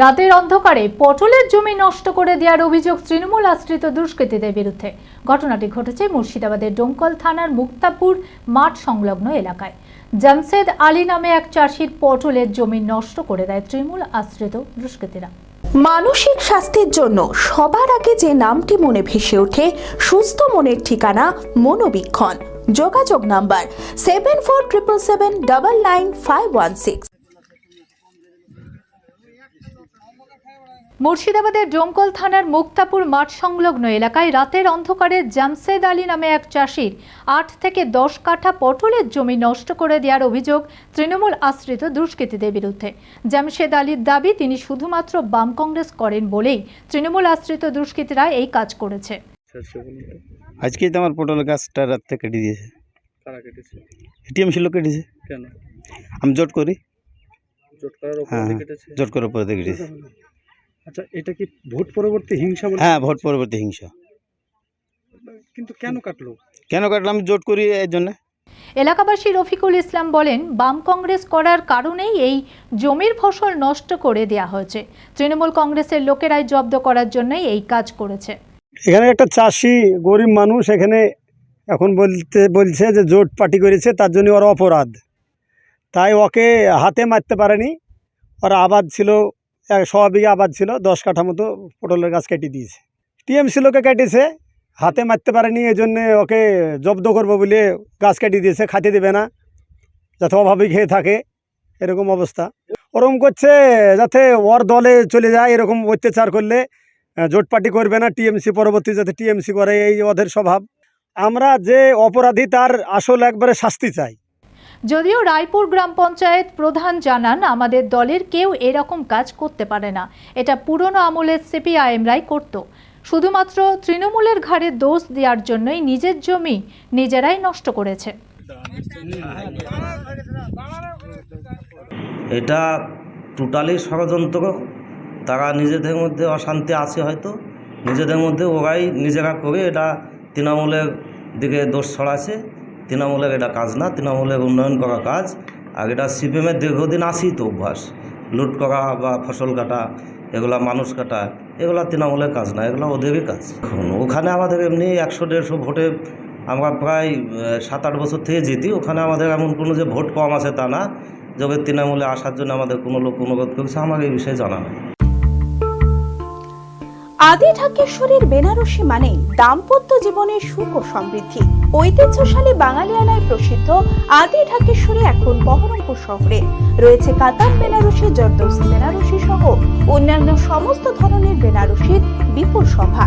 রাতের অন্ধকারে পটলের জমি নষ্ট করে দেওয়ার অভিযোগ তৃণমূল আশ্রিত দুষ্কৃতীদের বিরুদ্ধে। ঘটনাটি ঘটেছে মুর্শিদাবাদের ডোমকল থানার মুক্তাপুর মাঠ সংলগ্ন এলাকায়। জামশেদ আলী নামে এক চাষির পটলের জমি নষ্ট করে দেয় তৃণমূল আশ্রিত দুষ্কৃতীরা। মানসিক স্বাস্থ্যের জন্য সবার আগে যে নামটি মনে ভেসে ওঠে, সুস্থ মনের ঠিকানা মনোবীক্ষণ। যোগাযোগ number seven four triple seven double nine five one six মুর্শিদাবাদের ডোমকল থানার মুক্তাপুর মাঠ সংলগ্ন এলাকায় রাতের অন্ধকারে জামশেদ আলী নামে এক চাষির আট থেকে দশ কাঠা পটলের জমি নষ্ট করে দেওয়ার অভিযোগ তৃণমূল আশ্রিত দুষ্কৃতীদের বিরুদ্ধে। জামশেদ আলীর দাবি তিনি শুধুমাত্র বাম কংগ্রেস করেন বলেই তৃণমূল আশ্রিত দুষ্কৃতীরা এই কাজ করেছে। তো। আজকেই তো আমার পটল গাছটা রাত্রে কেটে দিয়েছে। এটিএম ছিল কেটেছে। কেন? আমি জোট করি। জোট করার হ্যাঁ জোট করে পরে কেটেছে। আচ্ছা এটা কি ভোট পরবর্তী হিংসা বলে? হ্যাঁ ভোট পরবর্তী হিংসা। কিন্তু কেন কাটলো? কেন কাটলাম জোট করি এই জন্যে। এলাকাবাসী রফিকুল ইসলাম বলেন বাম কংগ্রেস করার কারণেই এই জমির ফসল নষ্ট করে দেয়া হয়েছে। তৃণমূল কংগ্রেসের লোকেরাই জব্দ করার জন্যই এই কাজ করেছে। এখানে একটা চাষি গরিব মানুষ এখানে এখন বলতে বলছে যে জোট পার্টি করেছে তার জন্য ওর অপরাধ। তাই ওকে হাতে মারতে পারেনি। ওর আবাদ ছিল এক বিঘা আবাদ ছিল, দশ কাঠা মতো পটলের গাছ কেটে দিয়েছে। টিএমসি লোকে কেটেছে, হাতে মারতে পারেনি এই জন্যে ওকে জব্দ করব বলে গাছ কেটে দিয়েছে, খাতে দেবে না, যাতে অভাবে খেয়ে থাকে, এরকম অবস্থা। ওরকম করছে যাতে ওর দলে চলে যায়, এরকম অত্যাচার করলে জোট পার্টি করবে না টিএমসি পরবর্তী যাতে টিএমসি করে, এই ওদের স্বভাব। আমরা যে অপরাধী, তার আসল একবারে শাস্তি চাই। যদিও রায়পুর গ্রাম পঞ্চায়েত প্রধান জানান, আমাদের দলের কেউ এরকম কাজ করতে পারে না। এটা পুরনো আমলের সিপিআইএমরাই করত। শুধুমাত্র তৃণমূলের ঘাড়ে দোষ দেওয়ার জন্যই নিজের জমি নিজেরাই নষ্ট করেছে। এটা টোটালি ষড়যন্ত্র। তারা নিজেদের মধ্যে অশান্তি আছে হয়তো। নিজেদের মধ্যে ওরাই নিজেরা করে এটা তৃণমূলের দিকে দোষ ছড়াছে তৃণমূলের এটা কাজ না, তৃণমূলের উন্নয়ন করা কাজ। আর এটা সিপিএমের দীর্ঘদিন আসি তো অভ্যাস। লুট করা বা ফসল কাটা, এগুলা মানুষ কাটা, এগুলা তৃণমূলের কাজ না, এগুলো ওদেরই কাজ। ওখানে আমাদের এমনি একশো, দেড়শো ভোটে আমরা প্রায় সাত আট বছর থেকে জিতি। ওখানে আমাদের এমন কোনো যে ভোট কম আছে তা না। যবে তৃণমূলে আসার জন্য আমাদের কোনো লোক অনুরোধ করছে, আমার এই বিষয়ে জানা নেই। আদি ঢাকেশ্বরীর বেনারসি মানে দাম্পত্য জীবনের সুখ ও সমৃদ্ধি। ঐতিহ্যশালী বাঙালিয়ানায় প্রসিদ্ধ আদি ঢাকেশ্বরী এখন বহরমপুর শহরে। রয়েছে কাতার, বেনারসি জর্দৌসি বেনারসি সহ অন্যান্য সমস্ত ধরনের বেনারসির বিপুল এছাড়া